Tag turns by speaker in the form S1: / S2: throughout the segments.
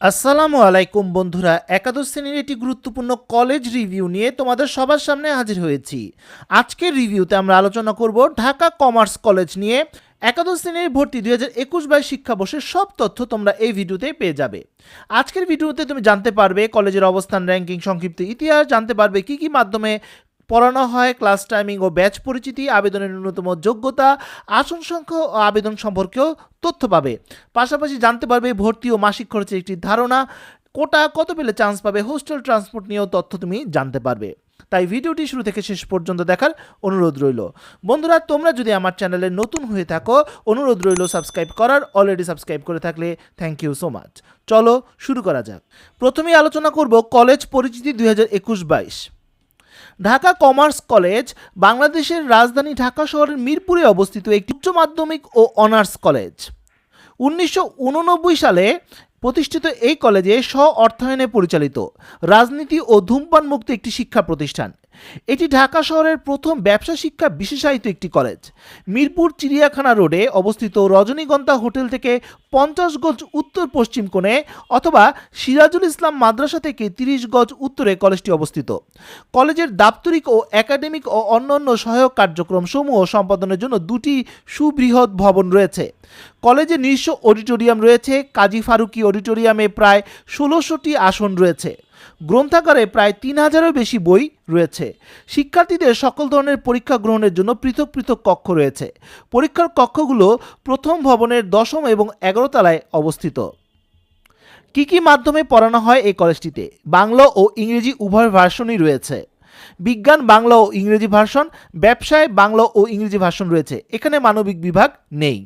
S1: আসসালামু আলাইকুম বন্ধুরা, একাদশ শ্রেণির একটি গুরুত্বপূর্ণ কলেজ রিভিউ নিয়ে তোমাদের সবার সামনে হাজির হয়েছি। আজকের রিভিউতে আমরা আলোচনা করব ঢাকা কমার্স কলেজ নিয়ে। একাদশ শ্রেণির ভর্তি দুই হাজার একুশ বাইশ শিক্ষাবর্ষের সব তথ্য তোমরা এই ভিডিওতে পেয়ে যাবে। আজকের ভিডিওতে তুমি জানতে পারবে কলেজের অবস্থান র্যাঙ্কিং সংক্ষিপ্ত ইতিহাস, জানতে পারবে কি কি মাধ্যমে পড়ানো হয় ক্লাস টাইমিং ও ব্যাচ পরিচিতি, আবেদনের ন্যূনতম যোগ্যতা, আসন সংখ্যা ও আবেদন সম্পর্কেও তথ্য পাবে। পাশাপাশি জানতে পারবে ভর্তি ও মাসিক খরচের একটি ধারণা, কোটা কত পেলে চান্স পাবে হোস্টেল ট্রান্সপোর্ট নিয়েও তথ্য তুমি জানতে পারবে। তাই ভিডিওটি শুরু থেকে শেষ পর্যন্ত দেখার অনুরোধ রইল। বন্ধুরা, তোমরা যদি আমার চ্যানেলে নতুন হয়ে থাকো, অনুরোধ রইল সাবস্ক্রাইব করার অলরেডি সাবস্ক্রাইব করে থাকলে থ্যাংক ইউ সো মাচ চলো শুরু করা যাক। প্রথমেই আলোচনা করব কলেজ পরিচিতি দুই হাজার একুশ বাইশ। ঢাকা কমার্স কলেজ, বাংলাদেশের রাজধানী ঢাকা শহরের মিরপুরে অবস্থিত একটি উচ্চ মাধ্যমিক ও অনার্স কলেজ। উনিশশো উননব্বই সালে প্রতিষ্ঠিত এই কলেজে স্ব অর্থায়নে পরিচালিত রাজনীতি ও ধূমপান মুক্ত একটি শিক্ষা প্রতিষ্ঠান। এটি ঢাকা শহরের প্রথম ব্যবসা শিক্ষা বিশেষায়িত একটি কলেজ। মিরপুর চিড়িয়াখানা রোডে অবস্থিত রজনীগন্ধা হোটেল থেকে পঞ্চাশ গজ উত্তর পশ্চিম কোণে অথবা সিরাজুল ইসলাম মাদ্রাসা থেকে তিরিশ গজ উত্তরে কলেজটি অবস্থিত। কলেজের দাপ্তরিক ও একাডেমিক ও অন্যান্য সহায়ক কার্যক্রম সমূহ সম্পাদনের জন্য দুটি সুবৃহৎ ভবন রয়েছে। কলেজে নিজস্ব অডিটোরিয়াম রয়েছে। কাজী ফারুকি অডিটোরিয়ামে প্রায় ষোলোশোটি আসন রয়েছে। গ্রন্থাগারে প্রায় তিন হাজারেরও বেশি বই রয়েছে। শিক্ষার্থীদের সকল ধরনের পরীক্ষা গ্রহণের জন্য পৃথক পৃথক কক্ষ রয়েছে। পরীক্ষার কক্ষগুলো প্রথম ভবনের দশম এবং এগারো তলায় অবস্থিত। কি কি মাধ্যমে পড়ানো হয় এই কলেজটিতে? বাংলা ও ইংরেজি উভয় ভার্সনই রয়েছে। বিজ্ঞান বাংলা ও ইংরেজি ভার্সন, ব্যবসায় বাংলা ও ইংরেজি ভার্সন রয়েছে। এখানে মানবিক বিভাগ নেই।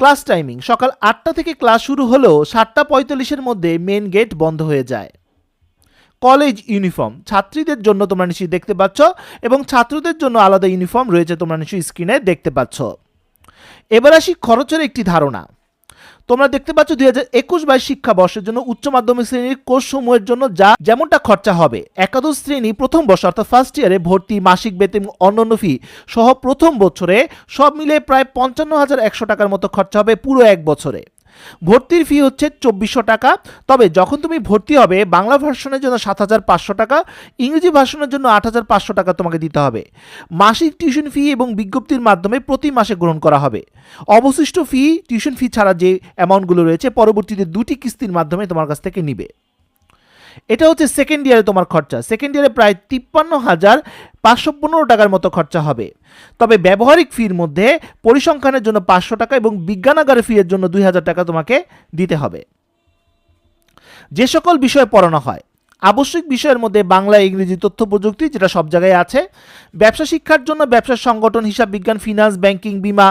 S1: ক্লাস টাইমিং, সকাল আটটা থেকে ক্লাস শুরু হলেও সাতটা পঁয়তাল্লিশের মধ্যে মেন গেট বন্ধ হয়ে যায়। কলেজ ইউনিফর্ম, ছাত্রীদের জন্য তোমরা নিশ্চয়ই দেখতে পাচ্ছ এবং ছাত্রদের জন্য আলাদা ইউনিফর্ম রয়েছে তোমরা নিশ্চয়ই স্ক্রিনে দেখতে পাচ্ছ। এবার আসি খরচের একটি ধারণা। তোমরা দেখতে পাচ্ছ দুই হাজার একুশ বাইশ শিক্ষাবর্ষের জন্য উচ্চ মাধ্যমিক শ্রেণির কোর্স সমূহের জন্য যা যেমনটা খরচা হবে। একাদশ শ্রেণি প্রথম বর্ষ অর্থাৎ ফার্স্ট ইয়ারে ভর্তি, মাসিক বেতন অন্যান্য ফি সহ প্রথম বছরে সব মিলে প্রায় পঞ্চান্ন হাজার একশো টাকার মতো খরচা হবে পুরো এক বছরে। ভর্তির ফি হচ্ছে চব্বিশশো টাকা। তবে যখন তুমি ভর্তি হবে, বাংলা ভার্সনের জন্য সাত হাজার পাঁচশো টাকা, ইংরেজি ভার্সনের জন্য আট হাজার পাঁচশো টাকা তোমাকে দিতে হবে। মাসিক টিউশন ফি এবং বিজ্ঞপ্তির মাধ্যমে প্রতি মাসে গ্রহণ করা হবে। অবশিষ্ট ফি টিউশন ফি ছাড়া যে অ্যামাউন্টগুলো রয়েছে, পরবর্তীতে দুটি কিস্তির মাধ্যমে তোমার কাছ থেকে নিবে। এটা হচ্ছে সেকেন্ড ইয়ারে তোমার খরচা। সেকেন্ড ইয়ারে প্রায় তিপ্পান্ন হাজার পাঁচশো পনেরো টাকার মতো খরচা হবে। তবে ব্যবহারিক ফির মধ্যে পরিসংখ্যানের জন্য পাঁচশো টাকা এবং বিজ্ঞানাগারের ফিয়ের জন্য দুই হাজার টাকা তোমাকে দিতে হবে। যে সকল বিষয়ে পড়ানো হয়, আবশ্যিক বিষয়ের মধ্যে বাংলা, ইংরেজি, তথ্য প্রযুক্তি যেটা সব জায়গায় আছে, ব্যবসা শিক্ষার জন্য ব্যবসা সংগঠন, হিসাব বিজ্ঞান ফিনান্স ব্যাংকিং বিমা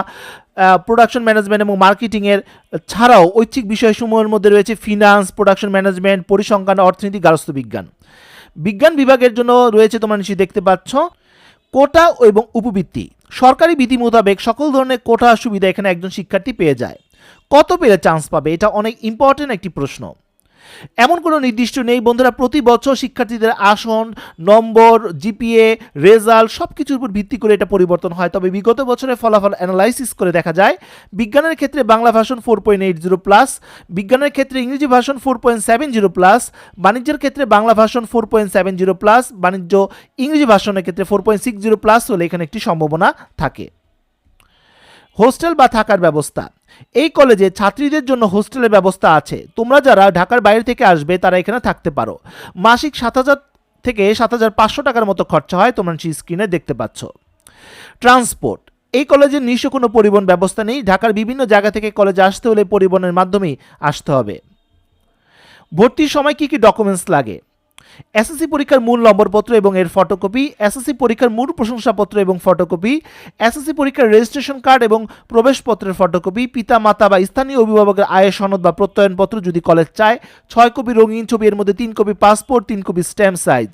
S1: প্রোডাকশন ম্যানেজমেন্ট এবং মার্কেটিংয়ের ছাড়াও ঐচ্ছিক বিষয়সমূহের মধ্যে রয়েছে ফিনান্স প্রোডাকশন ম্যানেজমেন্ট পরিসংখ্যান, অর্থনীতি, গার্হস্থ্য বিজ্ঞান। বিজ্ঞান বিভাগের জন্য রয়েছে তোমরা নিশ্চয়ই দেখতে পাচ্ছ, কোটা এবং উপবৃত্তি। সরকারি বিধি মোতাবেক সকল ধরনের কোটা সুবিধা এখানে একজন শিক্ষার্থী পেয়ে যায়। কত পেলে চান্স পাবে? এটা অনেক ইম্পর্টেন্ট একটি প্রশ্ন। এমন কোনো নির্দিষ্ট নেই, বন্ধুরা, প্রতি বছর শিক্ষার্থীদের আসন, নম্বর, জিপিএ, রেজাল্ট সব কিছুর উপর ভিত্তি করে এটা পরিবর্তন হয়। তবে বিগত বছরের ফলাফল অ্যানালাইসিস করে দেখা যায়, বিজ্ঞানের ক্ষেত্রে বাংলা ভাষণ four point eight zero plus বিজ্ঞানের ক্ষেত্রে ইংরেজি ভাষণ four point seven zero plus বাণিজ্যের ক্ষেত্রে বাংলা ভাষণ four point seven zero plus বাণিজ্য ইংরেজি ভাষণের ক্ষেত্রে four point six zero plus হলে এখানে একটি সম্ভাবনা থাকে। হোস্টেল বা থাকার ব্যবস্থা। এই কলেজে ছাত্রীদের জন্য হোস্টেলের ব্যবস্থা আছে। তোমরা যারা ঢাকার বাইরে থেকে আসবে, তারা এখানে থাকতে পারো। মাসিক সাত হাজার থেকে সাত হাজার পাঁচশো টাকার মতো খরচা হয়, তোমরা সেই স্ক্রিনে দেখতে পাচ্ছ। ট্রান্সপোর্ট। এই কলেজের নিজস্ব কোনো পরিবহন ব্যবস্থা নেই। ঢাকার বিভিন্ন জায়গা থেকে কলেজে আসতে হলে পরিবহনের মাধ্যমেই আসতে হবে। ভর্তির সময় কি কি ডকুমেন্টস লাগে? এসএসসি পরীক্ষার মূল নম্বরপত্র এবং এর ফটোকপি এসএসসি পরীক্ষার মূল প্রশংসাপত্র এবং ফটোকপি এসএসসি পরীক্ষার রেজিস্ট্রেশন কার্ড এবং প্রবেশপত্রের ফটোকপি পিতা মাতা বা স্থানীয় অভিভাবকের আয়ের সনদ বা প্রত্যয়নপত্র যদি কলেজ চায়, ছয় কপি রঙিন ছবি, এর মধ্যে তিন কপি পাসপোর্ট তিন কপি স্ট্যাম্প সাইজ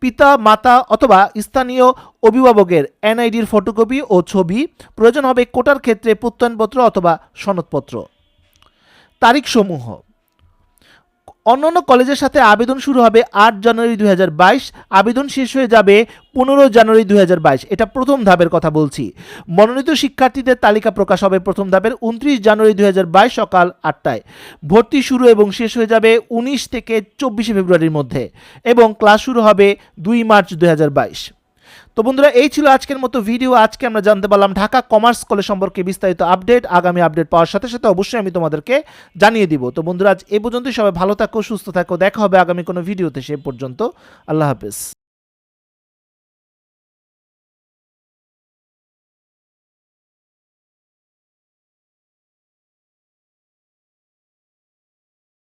S1: পিতা মাতা অথবা স্থানীয় অভিভাবকের এনআইডির ফটোকপি ও ছবি, প্রয়োজন হবে কোটার ক্ষেত্রে প্রত্যয়নপত্র অথবা সনদপত্র। তারিখসমূহ। অন্যান্য কলেজের সাথে আবেদন শুরু হবে আট জানুয়ারি দুই হাজার বাইশ। আবেদন শেষ হয়ে যাবে পনেরো জানুয়ারি দুই হাজার বাইশ। এটা প্রথম ধাপের কথা বলছি। মনোনীত শিক্ষার্থীদের তালিকা প্রকাশ হবে প্রথম ধাপের উনত্রিশ জানুয়ারি দুই হাজার বাইশ সকাল আটটায়। ভর্তি শুরু এবং শেষ হয়ে যাবে উনিশ থেকে চব্বিশে ফেব্রুয়ারির মধ্যে এবং ক্লাস শুরু হবে দুই মার্চ দুই হাজার বাইশ। তো বন্ধুরা, এই ছিল আজকের মতো ভিডিও আজকে আমরা জানতে পারলাম ঢাকা কমার্স কলেজ সম্পর্কে বিস্তারিত আপডেট, আগামী আপডেট পাওয়ার সাথে সাথে অবশ্যই আমি তোমাদেরকে জানিয়ে দিব। তো বন্ধুরা, আজ এ পর্যন্তই। সবাই ভালো থাকো, সুস্থ থাকো। দেখা হবে আগামী কোনো ভিডিওতে সে পর্যন্ত। আল্লাহ হাফেজ।